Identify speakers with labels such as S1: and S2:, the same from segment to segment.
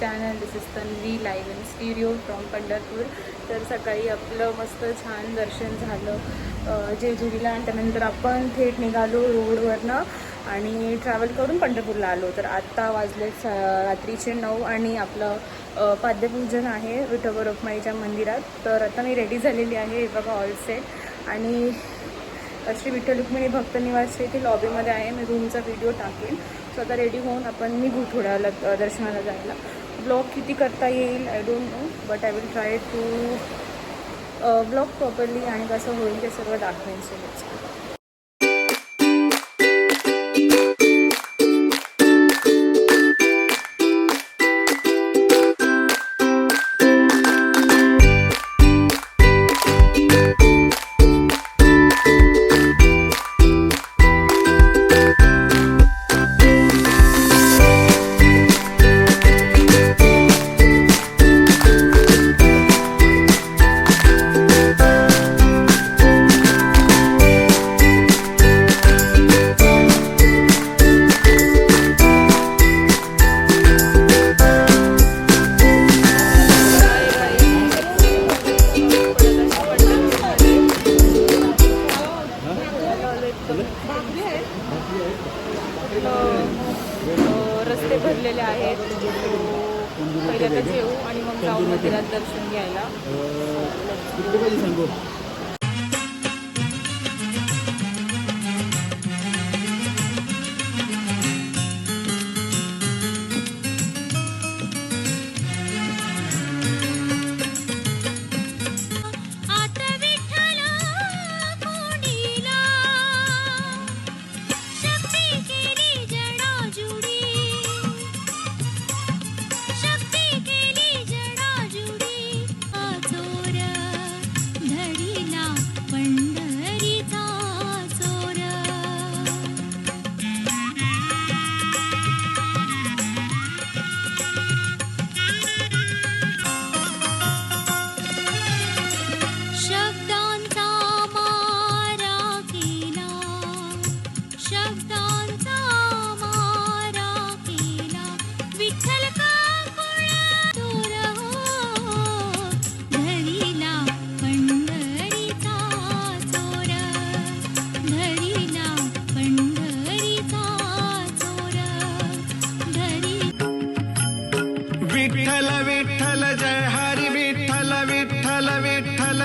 S1: Channel this is Tanvi live in stereo from Pandharpur तर सकाळी आपलं मस्त छान दर्शन झालं. जेजुरीला आणि त्यानंतर आपण थेट निघालो रोडवरनं आणि ट्रॅव्हल करून पंढरपूरला आलो. तर आत्ता वाजले स रात्रीचे नऊ आणि आपलं पाद्यपूजन आहे विठोबा रुक्माईच्या मंदिरात. तर आता मी रेडी झालेली आहे बघा ऑल सेट आणि श्री विठ्ठल रुक्मिणी भक्त निवास इथे लॉबीमध्ये आहे. मी रूमचा व्हिडिओ टाकेन. सो आता रेडी होऊन आपण निघू थोड्याला दर्शनाला जायला. ब्लॉग किती करता येईल I don't know but I will try to blog properly आणि कसं होईल ते सर्व दाखवेन सोबत रस्ते भरलेले आहेत. पहिल्यांदा येऊ जेऊ आणि मग जाऊ मंदिरात दर्शन घ्यायला.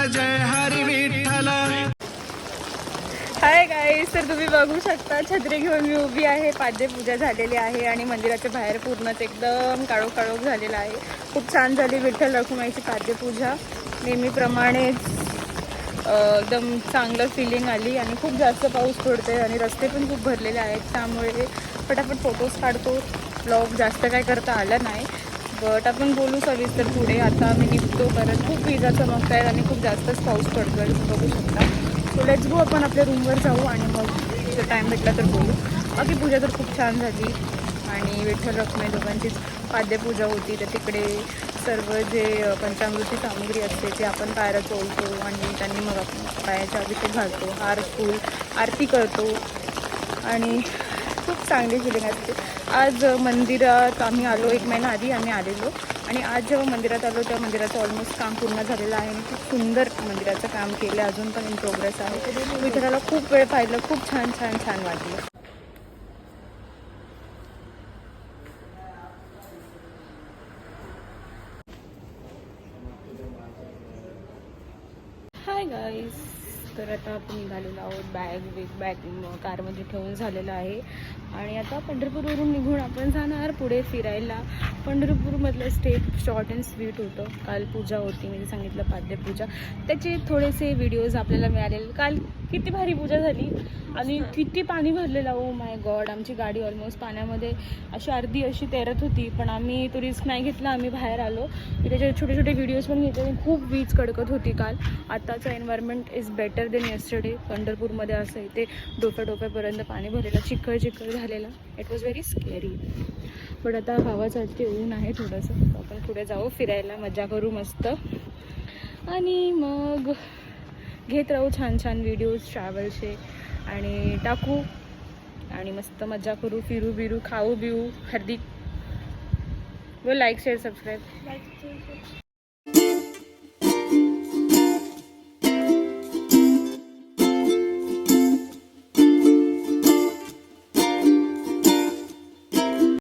S2: जय हरी विठ्ठल.
S1: हाय गाईस तर तुम्ही बघू शकता छत्री घेऊन मी उभी आहे. पाद्यपूजा झालेली आहे आणि मंदिराच्या बाहेर पूर्णच एकदम काळो काळोख झालेला आहे. खूप छान झाली विठ्ठल रखुमाईची पाद्यपूजा नेहमीप्रमाणेच एकदम चांगलं फिलिंग आली आणि खूप जास्त पाऊस पडतोय आणि रस्ते पण खूप भरलेले आहेत. त्यामुळे पटापट फोटोज काढतो. ब्लॉग जास्त काय करता आलं नाही. बट आपण बोलू सविस्तर पुढे. आता मी निघतो कारण खूप विजा चमकत आहेत आणि खूप जास्तच पाऊस पडतो आहे तुम्ही बघू शकता. सो लेट्स गो आपण आपल्या रूमवर जाऊ आणि मग जर टाईम भेटला तर बोलू. बाकी पूजा तर खूप छान झाली. आणि विठ्ठल रखुमाई दोघांचीच पाद्यपूजा होती. तर तिकडे सर्व जे पंचामृती सामग्री असते ते आपण पायरा चोळतो आणि त्यांनी मग आपण पायाच्या अभिषेक घालतो. हार फूल आरती करतो. आणि खूप चांगली फिलिंग असते आज मंदिरात आम्ही आलो एक महिना आधी आम्ही आलेलो. आणि आज जेव्हा मंदिरात आलो त्या मंदिराचं ऑलमोस्ट काम पूर्ण झालेलं आहे. आणि खूप सुंदर मंदिराचं काम केलं अजून पण इन प्रोग्रेस आहे. विठ्ठलाला खूप वेळ पाहिलं. खूप छान छान छान वाटलं. हाय तर आता आपण निघालेलो आहोत बॅग बिग बॅग कारमध्ये ठेवून झालेलं आहे. आणि आता पंढरपूरवरून निघून आपण जाणार पुढे फिरायला. पंढरपूरमधलं स्टेप शॉर्ट अँड स्वीट होतं. काल पूजा होती मी सांगितलं पाद्यपूजा त्याचे थोडेसे व्हिडिओज आपल्याला मिळालेले. काल किती भारी पूजा झाली. आणि किती पाणी भरलेलं ओ माय गॉड आमची गाडी ऑलमोस्ट पाण्यामध्ये अशी अर्धी अशी तेरत होती. पण आम्ही तो रिस्क नाही घेतला. आम्ही बाहेर आलो. त्याचे छोटे छोटे व्हिडिओज पण घेतले. आणि खूप वीज कडकत होती काल. आताचं environment is better then yesterday पंढरपूरमध्ये असं इथे डोक्या डोक्यापर्यंत पाणी भरलेलं चिखळ चिखळ झालेला. It was very scary but आता हवा चालते ऊन आहे थोडंसं. आपण पुढे जाऊ फिरायला मजा करू मस्त. आणि मग घेत राहू छान छान व्हिडिओज ट्रॅव्हलचे आणि टाकू. आणि मस्त मजा करू फिरू बिरू खाऊ बिऊ हार्दिक व लाईक शेअर सबस्क्राईब